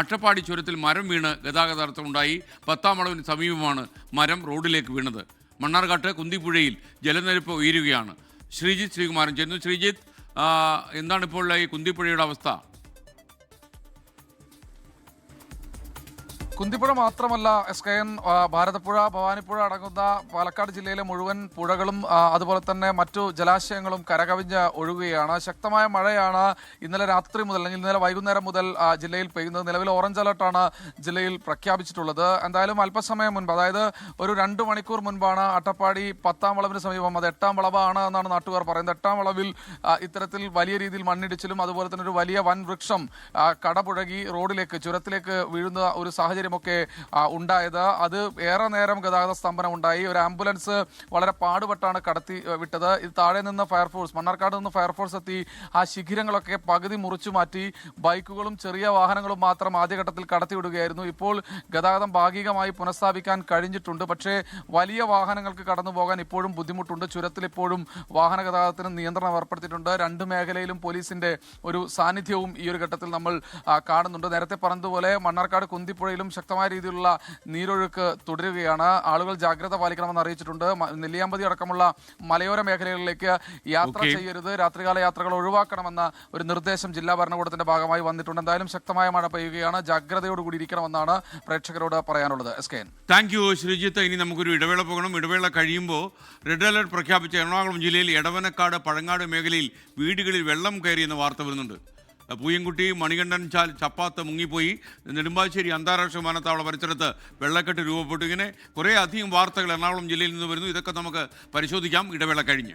അട്ടപ്പാടി ചുരത്തിൽ മരം വീണ് ഗതാഗത തടസ്സമുണ്ടായി പത്താം വളവിന് സമീപമാണ് മരം റോഡിലേക്ക് വീണത്. മണ്ണാർക്കാട്ട് കുന്തിപ്പുഴയിൽ ജലനിരപ്പ് ഉയരുകയാണ്. ശ്രീജിത്ത് ശ്രീകുമാരൻ ചെന്നു. ശ്രീജിത്ത് എന്താണ് ഇപ്പോൾ ഈ കുന്തിപ്പുഴയുടെ അവസ്ഥ? കുന്തിപ്പുഴ മാത്രമല്ല S K N Bharathapuzha Bhavanipuzha അടങ്ങുന്ന പാലക്കാട് ജില്ലയിലെ മുഴുവൻ പുഴകളും അതുപോലെ തന്നെ മറ്റു ജലാശയങ്ങളും കരകവിഞ്ഞ് ഒഴുകുകയാണ്. ശക്തമായ മഴയാണ് ഇന്നലെ രാത്രി മുതൽ അല്ലെങ്കിൽ ഇന്നലെ വൈകുന്നേരം മുതൽ ജില്ലയിൽ പെയ്യുന്നത്. നിലവിൽ ഓറഞ്ച് അലർട്ടാണ് ജില്ലയിൽ പ്രഖ്യാപിച്ചിട്ടുള്ളത്. എന്തായാലും അല്പസമയം മുൻപ് അതായത് ഒരു രണ്ട് മണിക്കൂർ മുൻപാണ് അട്ടപ്പാടി പത്താം വളവിന് സമീപം അത് എട്ടാം വളവാണ് എന്നാണ് നാട്ടുകാർ പറയുന്നത്. എട്ടാം വളവിൽ ഇത്തരത്തിൽ വലിയ രീതിയിൽ മണ്ണിടിച്ചിലും അതുപോലെ തന്നെ ഒരു വലിയ വൻ വൃക്ഷം കടപുഴകി റോഡിലേക്ക് ചുരത്തിലേക്ക് വീഴുന്ന ഒരു സാഹചര്യമൊക്കെ ഉണ്ടായത്. അത് ഏറെ നേരം ഗതാഗത സ്തംഭനം ഉണ്ടായി. ഒരു ആംബുലൻസ് വളരെ പാടുപെട്ടാണ് കടത്തി വിട്ടത്. ഇത് താഴെ നിന്ന് ഫയർഫോഴ്സ് മണ്ണാർക്കാട് നിന്ന് ഫയർഫോഴ്സ് എത്തി. ആ ശിഖിരങ്ങളൊക്കെ പകുതി മുറിച്ചു മാറ്റി. ബൈക്കുകളും ചെറിയ വാഹനങ്ങളും മാത്രം ആദ്യഘട്ടത്തിൽ കടത്തിവിടുകയായിരുന്നു ഇപ്പോൾ ഗതാഗതം ഭാഗികമായി പുനഃസ്ഥാപിക്കാൻ കഴിഞ്ഞിട്ടുണ്ട്. പക്ഷേ വലിയ വാഹനങ്ങൾക്ക് കടന്നു പോകാൻ ഇപ്പോഴും ബുദ്ധിമുട്ടുണ്ട്. ചുരത്തിൽ ഇപ്പോഴും വാഹന ഗതാഗതത്തിന് നിയന്ത്രണം ഏർപ്പെടുത്തിയിട്ടുണ്ട്. രണ്ട് മേഖലയിലും പോലീസിന്റെ ഒരു സാന്നിധ്യവും ഈ ഒരു ഘട്ടത്തിൽ നമ്മൾ കാണുന്നുണ്ട്. നേരത്തെ പറഞ്ഞതുപോലെ മണ്ണാർക്കാട് കുന്തിപ്പുഴയിലും ശക്തമായ രീതിയിലുള്ള നീരൊഴുക്ക് തുടരുകയാണ്. ആളുകൾ ജാഗ്രത പാലിക്കണമെന്ന് അറിയിച്ചിട്ടുണ്ട്. നെല്ലിയാമ്പതി അടക്കമുള്ള മലയോര മേഖലകളിലേക്ക് യാത്ര ചെയ്യരുത്. രാത്രികാല യാത്രകൾ ഒഴിവാക്കണമെന്ന ഒരു നിർദ്ദേശം ജില്ലാ ഭരണകൂടത്തിന്റെ ഭാഗമായി വന്നിട്ടുണ്ട്. എന്തായാലും ശക്തമായ മഴ പെയ്യുകയാണ്. ജാഗ്രതയോടുകൂടി ഇരിക്കണമെന്നാണ് പ്രേക്ഷകരോട് പറയാനുള്ളത്. S K N thank you Sreejith. ഇനി നമുക്കൊരു ഇടവേള പോകണം. ഇടവേള കഴിയുമ്പോൾ റെഡ് അലർട്ട് പ്രഖ്യാപിച്ച എറണാകുളം ജില്ലയിൽ എടവനക്കാട് പഴങ്ങാട് മേഖലയിൽ വീടുകളിൽ വെള്ളം കയറിയെന്ന വാർത്ത വരുന്നുണ്ട്. പൂയംകുട്ടി മണികണ്ഠൻ ചാൽ ചപ്പാത്ത് മുങ്ങിപ്പോയി. നെടുമ്പാശ്ശേരി അന്താരാഷ്ട്ര വിമാനത്താവള പരിസരത്ത് വെള്ളക്കെട്ട് രൂപപ്പെട്ടു. ഇങ്ങനെ കുറേ അധികം വാർത്തകൾ എറണാകുളം ജില്ലയിൽ നിന്ന് വരുന്നു. ഇതൊക്കെ നമുക്ക് പരിശോധിക്കാം. ഇടവേള കഴിഞ്ഞ്.